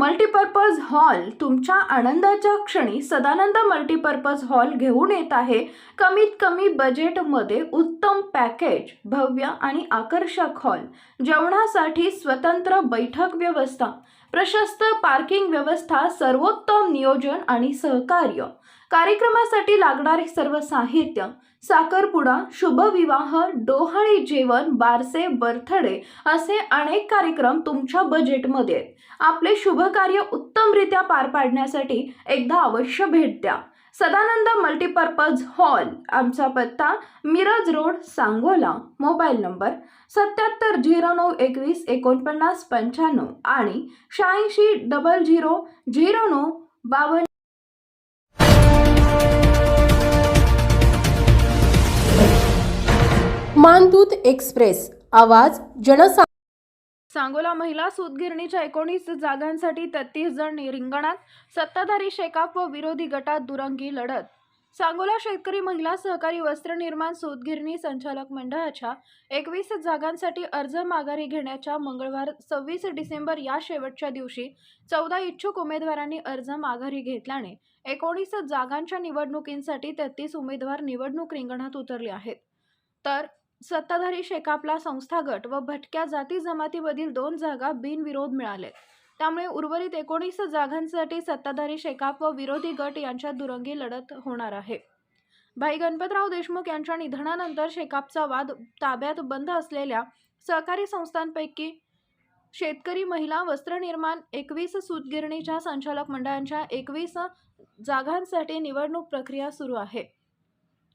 Multipurpose hall तुमच्या आनंदाच्या क्षणी सदानंद मल्टीपर्पज हॉल घेऊन येत आहे. कमीत कमी बजेटमध्ये उत्तम पॅकेज भव्य आणि आकर्षक हॉल जेवणासाठी स्वतंत्र बैठक व्यवस्था प्रशस्त पार्किंग व्यवस्था सर्वोत्तम नियोजन आणि सहकार्य. कार्यक्रमासाठी लागणारे सर्व साहित्य साखरपुडा शुभविवाह डोहाळी जेवण बारसे बर्थडे असे अनेक कार्यक्रम तुमच्या बजेटमध्ये आहेत. आपले शुभ कार्य उत्तमरित्या पार पाडण्यासाठी एकदा अवश्य भेट द्या सदानंद मल्टीपर्पज हॉल आमचा पत्ता Miraj road Sangola mobile number सत्याहत्तर झिरो नऊ एकवीस एकोणपन्नास पंच्याण्णव आणि शहाऐंशी डबल झिरो झिरो नऊ बावन्न विमानदूत एक्सप्रेस आवाज जनसा सांगोला महिला सूतगिरणीच्या एकोणीस जागांसाठी तेहतीस जण रिंगणात सत्ताधारी शेकाप व विरोधी गटात दुरंगी लढत. सांगोला शेतकरी महिला सहकारी वस्त्रनिर्माण सूतगिरणी संचालक मंडळाच्या एकवीस जागांसाठी अर्ज माघारी घेण्याच्या मंगळवार सव्वीस डिसेंबर या शेवटच्या दिवशी चौदा इच्छुक उमेदवारांनी अर्ज माघारी घेतल्याने एकोणीस जागांच्या निवडणुकींसाठी तेहतीस उमेदवार निवडणूक रिंगणात उतरले आहेत. तर सत्ताधारी शेकापला संस्था गट व भटक्या जाती जमातीमधील दोन जागा बिनविरोध मिळाले. त्यामुळे उर्वरित एकोणीस जागांसाठी सत्ताधारी शेकाप व विरोधी गट यांच्यात दुरंगी लढत होणार आहे. भाई गणपतराव देशमुख यांच्या निधनानंतर शेकापचा वाद ताब्यात बंद असलेल्या सहकारी संस्थांपैकी शेतकरी महिला वस्त्रनिर्माण एकवीस सूतगिरणीच्या संचालक मंडळांच्या एकवीस जागांसाठी निवडणूक प्रक्रिया सुरू आहे.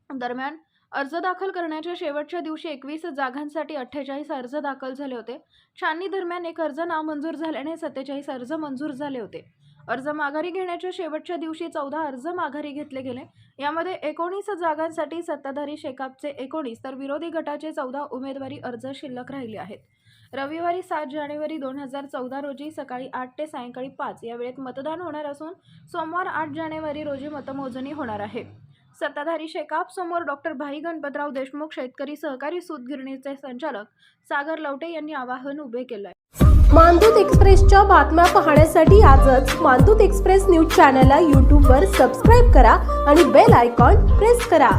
दरम्यान अर्ज दाखल करण्याच्या शेवटच्या दिवशी एकवीस जागांसाठी अठ्ठेचाळीस अर्ज दाखल झाले होते. छाननी दरम्यान एक अर्ज नामंजूर झाल्याने सत्तेचाळीस अर्ज मंजूर झाले होते. अर्ज माघारी घेण्याच्या शेवटच्या दिवशी चौदा अर्ज माघारी घेतले गेले. यामध्ये एकोणीस जागांसाठी सत्ताधारी शेकापचे एकोणीस तर विरोधी गटाचे चौदा उमेदवारी अर्ज शिल्लक राहिले आहेत. रविवारी सात जानेवारी दोन हजार चौदा रोजी सकाळी आठ ते सायंकाळी पाच या वेळेत मतदान होणार असून सोमवार आठ जानेवारी रोजी मतमोजणी होणार आहे. सत्ताधारी शेकाप समोर डॉक्टर भाई गणपतराव देशमुख शेतकरी सहकारी सूतगिरणीचे संचालक सागर लवटे यांनी आवाहन उभे केलं मानदूत एक्सप्रेसच्या बातम्या पाहण्यासाठी आजच मानदूत एक्सप्रेस न्यूज चॅनलला यूट्यूबवर सबस्क्राईब करा आणि बेल आयकॉन प्रेस करा.